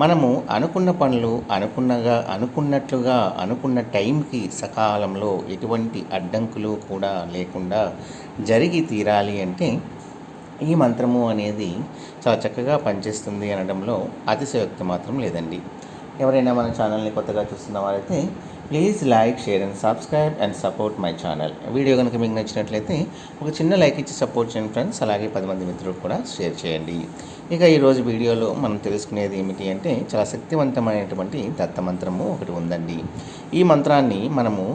మనము అనుకున్న పనులు అనుకున్నగా అనుకున్నట్లుగా అనుకున్న టైంకి సకాలంలో ఎటువంటి అడ్డంకులు కూడా లేకుండా జరిగి తీరాలి అంటే ఈ మంత్రము అనేది చాలా చక్కగా పనిచేస్తుంది అనడంలో అతిశయోక్తి మాత్రం లేదండి. ఎవరైనా మన ఛానల్ని కొత్తగా చూస్తున్న వారైతే please like share and subscribe and support my channel. Video కనుక మీకు నచ్చినట్లయితే ఒక చిన్న లైక్ ఇచ్చి సపోర్ట్ చేయండి ఫ్రెండ్స్. అలాగే పది మంది మిత్రులు కూడా షేర్ చేయండి. ఇక ఈరోజు వీడియోలో మనం తెలుసుకునేది ఏమిటి అంటే చాలా శక్తివంతమైనటువంటి దత్తమంత్రము ఒకటి ఉందండి. ఈ మంత్రాన్ని మనము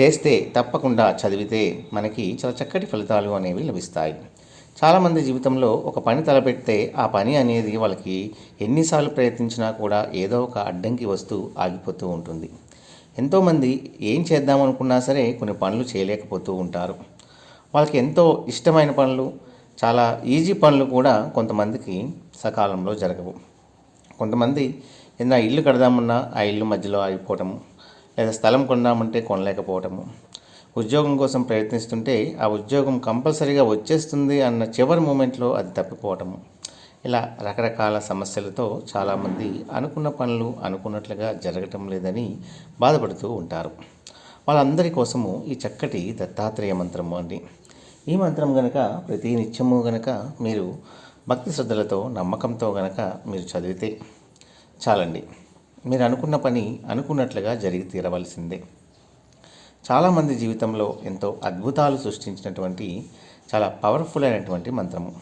చేస్తే తప్పకుండా చదివితే మనకి చాలా చక్కటి ఫలితాలు అనేవి లభిస్తాయి. చాలామంది జీవితంలో ఒక పని తలపెడితే ఆ పని అనేది వాళ్ళకి ఎన్నిసార్లు ప్రయత్నించినా కూడా ఏదో ఒక అడ్డంకి వస్తూ ఆగిపోతూ ఉంటుంది. ఎంతోమంది ఏం చేద్దాం అనుకున్నా సరే కొన్ని పనులు చేయలేకపోతూ ఉంటారు. వాళ్ళకి ఎంతో ఇష్టమైన పనులు చాలా ఈజీ పనులు కూడా కొంతమందికి సకాలంలో జరగవు. కొంతమంది ఏదైనా ఇల్లు కడదామన్నా ఆ ఇల్లు మధ్యలో ఆగిపోవటము లేదా స్థలం కొన్నామంటే కొనలేకపోవటము ఉద్యోగం కోసం ప్రయత్నిస్తుంటే ఆ ఉద్యోగం కంపల్సరీగా వచ్చేస్తుంది అన్న చివరి మూమెంట్లో అది తప్పిపోవటము. ఇలా రకరకాల సమస్యలతో చాలామంది అనుకున్న పనులు అనుకున్నట్లుగా జరగటం లేదని బాధపడుతూ ఉంటారు. వాళ్ళందరి కోసము ఈ చక్కటి దత్తాత్రేయ మంత్రము అండి. ఈ మంత్రం గనక ప్రతి నిత్యము గనక మీరు భక్తి శ్రద్ధలతో నమ్మకంతో గనక మీరు చదివితే చాలండి. మీరు అనుకున్న పని అనుకున్నట్లుగా జరిగి తీరవలసిందే. చాలామంది జీవితంలో ఎంతో అద్భుతాలు సృష్టించినటువంటి చాలా పవర్ఫుల్ అయినటువంటి మంత్రము.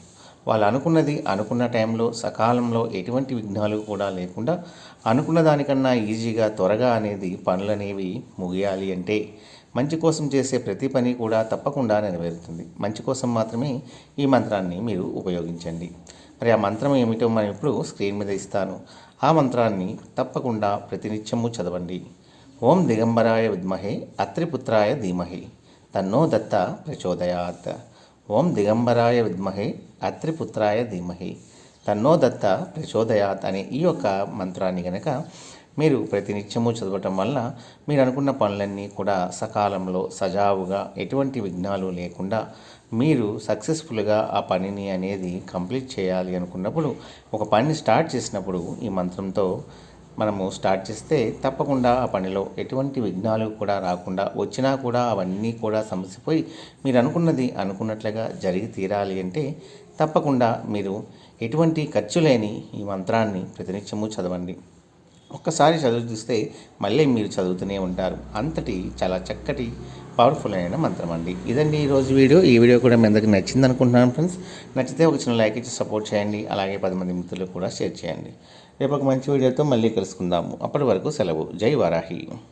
వాళ్ళు అనుకున్నది అనుకున్న టైంలో సకాలంలో ఎటువంటి విఘ్నాలు కూడా లేకుండా అనుకున్న దానికన్నా ఈజీగా త్వరగా అనేది పనులనేవి ముగియాలి అంటే మంచి కోసం చేసే ప్రతి పని కూడా తప్పకుండా నెరవేరుతుంది. మంచి కోసం మాత్రమే ఈ మంత్రాన్ని మీరు ఉపయోగించండి. మరి ఆ మంత్రం ఏమిటో మనం ఇప్పుడు స్క్రీన్ మీద ఇస్తాను. ఆ మంత్రాన్ని తప్పకుండా ప్రతినిత్యము చదవండి. ఓం దిగంబరాయ విద్మహే అత్రిపుత్రాయ ధీమహి తన్నో దత్త ప్రచోదయాత్. ఓం దిగంబరాయ విద్మహే అత్రిపుత్రాయ ధీమహి తన్నో దత్త ప్రచోదయాత్ అనే ఈ యొక్క మంత్రాన్ని గనక మీరు ప్రతినిత్యము చదవటం వల్ల మీరు అనుకున్న పనులన్నీ కూడా సకాలంలో సజావుగా ఎటువంటి విఘ్నాలు లేకుండా మీరు సక్సెస్ఫుల్గా ఆ పనిని అనేది కంప్లీట్ చేయాలి అనుకున్నప్పుడు ఒక పనిని స్టార్ట్ చేసినప్పుడు ఈ మంత్రంతో మనము స్టార్ట్ చేస్తే తప్పకుండా ఆ పనిలో ఎటువంటి విఘ్నాలు కూడా రాకుండా వచ్చినా కూడా అవన్నీ కూడా సమసిపోయి మీరు అనుకున్నది అనుకున్నట్లుగా జరిగి తీరాలి అంటే తప్పకుండా మీరు ఎటువంటి ఖర్చు లేని ఈ మంత్రాన్ని ప్రతినిత్యము చదవండి. ఒక్కసారి చదువు చూస్తే మళ్ళీ మీరు చదువుతూనే ఉంటారు. అంతటి చాలా చక్కటి పవర్ఫుల్ అయిన మంత్రం అండి. ఇదండి ఈరోజు వీడియో. ఈ వీడియో కూడా మీ అందరికి నచ్చింది అనుకుంటున్నాను ఫ్రెండ్స్. నచ్చితే ఒక చిన్న లైక్ ఇచ్చి సపోర్ట్ చేయండి. అలాగే పది మంది మిత్రులకు కూడా షేర్ చేయండి. రేపు ఒక మంచి వీడియోతో మళ్ళీ కలుసుకుందాము. అప్పటి వరకు సెలవు. జై వారాహి.